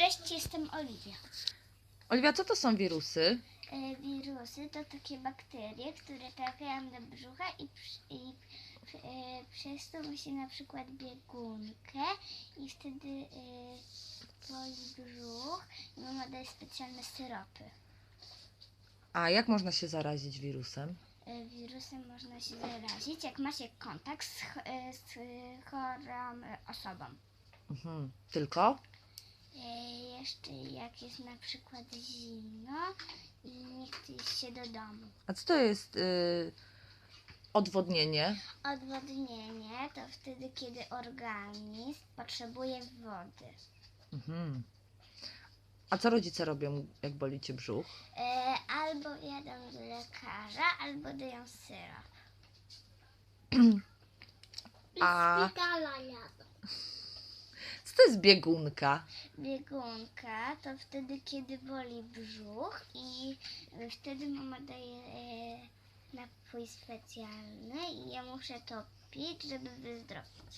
Cześć, jestem Oliwia. Oliwia, co to są wirusy? E, Wirusy to takie bakterie, które trafiają do brzucha i, i e, przez to się na przykład biegunkę i wtedy e, boli brzuch i mama daje specjalne syropy. A jak można się zarazić wirusem? E, Wirusem można się zarazić, jak ma się kontakt z, e, z chorą osobą. Mhm. Tylko? Jeszcze jak jest na przykład zimno i nie chce iść się do domu. A co to jest y, odwodnienie? Odwodnienie to wtedy, kiedy organizm potrzebuje wody. Mhm. A co rodzice robią, jak boli cię brzuch? E, albo jadą do lekarza, albo dają syrop. A- jadą. Co to jest biegunka? Biegunka to wtedy, kiedy boli brzuch i wtedy mama daje e, napój specjalny i ja muszę to pić, żeby wyzdrowieć.